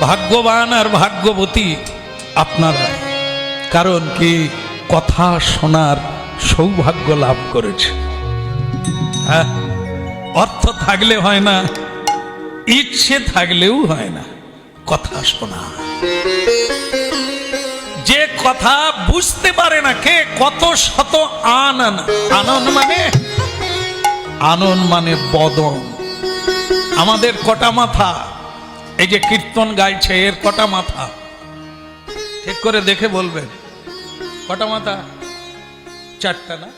ভাগ্যবান আর ভাগ্যবতী আপনারা। কারণ কি কথা শোনার সৌভাগ্য লাভ করেছে। হ্যাঁ অর্থ থাকলে হয় না, ইচ্ছে থাকলেও হয় না কথা শোনা। যে কথা বুঝতে পারে না কে, কত শত আনন। আনন মানে? আনন মানে বদন। আমাদের কটা মাথা? এই যে কীর্তন গাইছে, এর কটা মাথা? ঠিক করে দেখে বলবেন। কটা মাথা? চারটা না?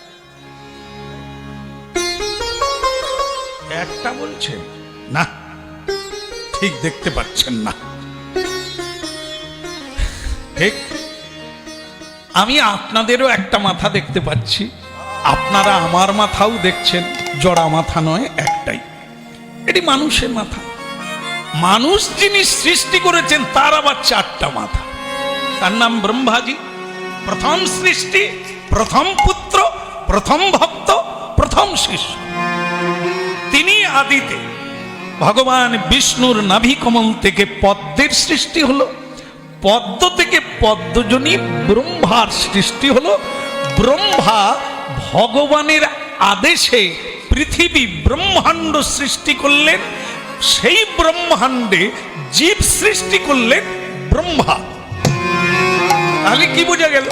একটা বলছেন? না, ঠিক দেখতে পাচ্ছেন না। ঠিক? আমি আপনাদেরও একটা মাথা দেখতে পাচ্ছি। আপনারা আমার মাথাও দেখছেন, জড়া মাথা নয়, একটাই। এটি মানুষের মাথা। মানুষ যিনি সৃষ্টি করেছেন, তার আবার চারটা মাথা। তার নাম ব্রহ্মাজি। প্রথম সৃষ্টি, প্রথম পুত্র, প্রথম ভক্ত, প্রথম শিষ্য। তিনি আদিতে ভগবান বিষ্ণুর নাভি কমল থেকে পদ্মের সৃষ্টি হলো, পদ্ম থেকে পদ্মজনী ব্রহ্মার সৃষ্টি হলো, ব্রহ্মা ভগবানের আদেশে পৃথিবী ব্রহ্মাণ্ড সৃষ্টি করলেন সেই ব্রহ্মাণ্ডে জীব সৃষ্টি করলেন ব্রহ্মা। তাহলে কি বোঝা গেল?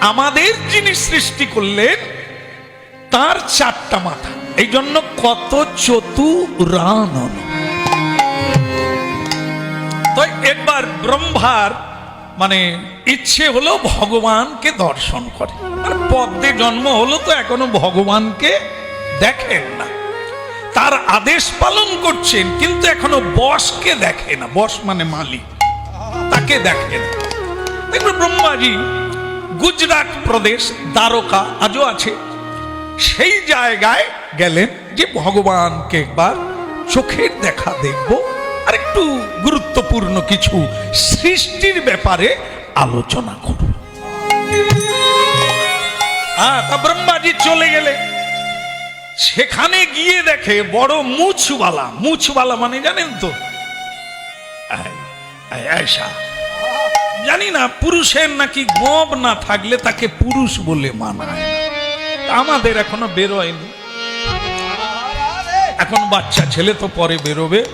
আমাদের যিনি সৃষ্টি করলেন, তার চারটা মাথা। এই জন্য কত চতুরানন। তো একবার ব্রহ্মার মানে ইচ্ছে হলো ভগবানকে দর্শন করে। মানে পদ্মে জন্ম হলো তো এখনও ভগবানকে দেখেন না। তার আদেশ পালন করছেন, কিন্তু এখনও বসকে দেখে না। বস মানে মালিক। তাকে দেখে না। দেখুন ব্রহ্মাজি গুজরাট প্রদেশ দ্বারকা আজও আছে। সেই জায়গায় গেলেন যে ভগবানকে একবার চোখের দেখা দেখব। আর একটু গুরুত্বপূর্ণ কিছু সৃষ্টির ব্যাপারে আলোচনা করব হ্যাঁ তা ব্রহ্মাজি চলে গেলে সেখানে গিয়ে দেখে বড় মুছওয়ালা। মুছওয়ালা মানে জানেন তো? জানি না, পুরুষের নাকি গব না থাকলে তাকে পুরুষ বলে মানায়। আমাদের এখনও বেরোয়নি। এখন বাচ্চা ছেলে তো পরে বেরোবে।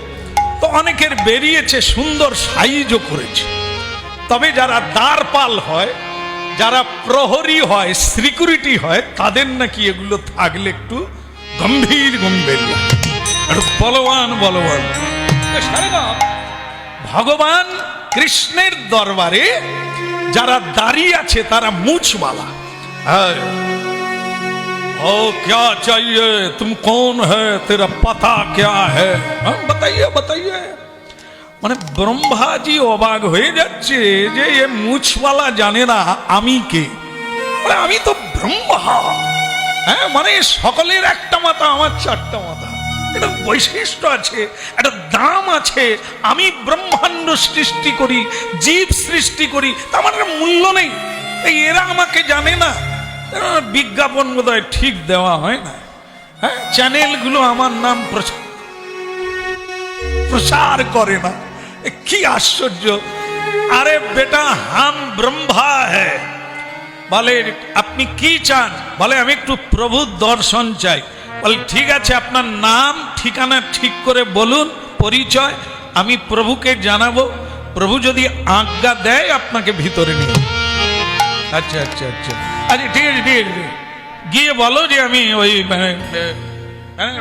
তো অনেকের বেরিয়েছে, সুন্দর সাইজও করেছে। তবে যারা দ্বারপাল হয়, যারা প্রহরী হয়, সিকিউরিটি হয়, তাদের নাকি এগুলো থাকলে একটু গম্ভীর গম্ভীর লাগে। একটু বলবান বলবান তো সারেগাম, ভগবান কৃষ্ণের দরবারে যারা দাঁড়িয়ে আছে তারা মুছওয়ালা হ্যাঁ ओ क्या चाहिए तुम कौन है तेरा पता क्या है हाँ, बताइए बताइए মানে ব্রহ্মাজি অবাক হয়ে যাচ্ছে যে এ মুছওয়ালা জানে না আমি কে মানে আমি তো ব্রহ্মা হ্যাঁ মানে সকলের একটা মাথা, আমার চারটা মাথা। এটা বৈশিষ্ট্য আছে, একটা দাম আছে। আমি ব্রহ্মাণ্ড সৃষ্টি করি, জীব সৃষ্টি করি তা আমার মূল্য নেই। এই এরা আমাকে জানে না। বিজ্ঞাপন বোধহয় ঠিক দেওয়া হয় না। হ্যাঁ চ্যানেলগুলো আমার নাম প্রচার প্রচার করে না। কি আশ্চর্য। আরে বেটা, হাম ব্রহ্মা বলে আপনি কি চান? বলে আমি একটু প্রভুর দর্শন চাই। বলে ঠিক আছে আপনার নাম ঠিকানা ঠিক করে বলুন পরিচয় আমি প্রভুকে জানাব। প্রভু যদি আজ্ঞা দেয় আপনাকে ভিতরে নিয়ে আচ্ছা আচ্ছা আচ্ছা। আচ্ছা ঠিক আছে ঠিক আছে গিয়ে বলো যে আমি ওই মানে, মানে,